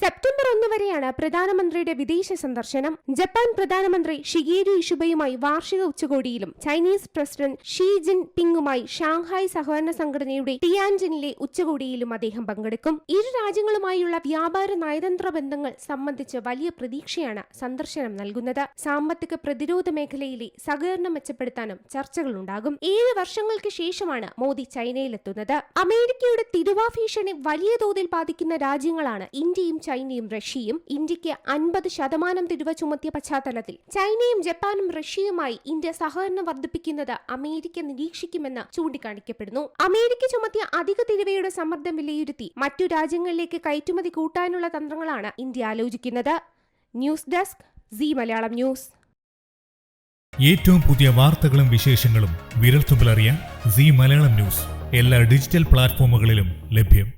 September ഒന്ന് വരെയാണ് പ്രധാനമന്ത്രിയുടെ വിദേശ സന്ദർശനം. ജപ്പാൻ പ്രധാനമന്ത്രി ഷിഗേരു ഇഷുബയുമായി വാർഷിക ഉച്ചകോടിയിലും ചൈനീസ് പ്രസിഡന്റ് ഷീ ജിൻ പിങ്ങുമായി ഷാങ്ഹായ് സഹകരണ സംഘടനയുടെ ടിയാൻജിനിലെ ഉച്ചകോടിയിലും അദ്ദേഹം പങ്കെടുക്കും. ഇരു രാജ്യങ്ങളുമായുള്ള വ്യാപാര നയതന്ത്ര ബന്ധങ്ങൾ സംബന്ധിച്ച് വലിയ പ്രതീക്ഷയാണ് സന്ദർശനം നൽകുന്നത്. സാമ്പത്തിക പ്രതിരോധ മേഖലയിലെ സഹകരണം മെച്ചപ്പെടുത്താനും ചർച്ചകളുണ്ടാകും ഏഴ് വർഷങ്ങൾക്ക് ശേഷമാണ് മോദി ചൈനയിലെത്തുന്നത്. അമേരിക്കയുടെ തിരുവാ ഭീഷണി വലിയ തോതിൽ ബാധിക്കുന്ന രാജ്യങ്ങളാണ് ഇന്ത്യയും ചൈനയും റഷ്യയും ഇന്ത്യയ്ക്ക് അൻപത് ശതമാനം തിരുവ ചുമത്തിയ പശ്ചാത്തലത്തിൽ ചൈനയും ജപ്പാനും റഷ്യയുമായി ഇന്ത്യ സഹകരണം വർദ്ധിപ്പിക്കുന്നത് അമേരിക്ക നിരീക്ഷിക്കുമെന്ന് ചൂണ്ടിക്കാണിക്കപ്പെടുന്നു. അമേരിക്ക ചുമത്തിയ അധിക തിരുവയുടെ സമ്മർദ്ദം വിലയിരുത്തി മറ്റു രാജ്യങ്ങളിലേക്ക് കയറ്റുമതി കൂട്ടാനുള്ള തന്ത്രങ്ങളാണ് ഇന്ത്യ ആലോചിക്കുന്നത്. News desk C Malayalam news. ഏറ്റവും പുതിയ വാർത്തകളും വിശേഷങ്ങളും വിരൽത്തുമ്പിലറിയാൻ സി മലയാളം ന്യൂസ് എല്ലാ ഡിജിറ്റൽ പ്ലാറ്റ്ഫോമുകളിലും ലഭ്യം.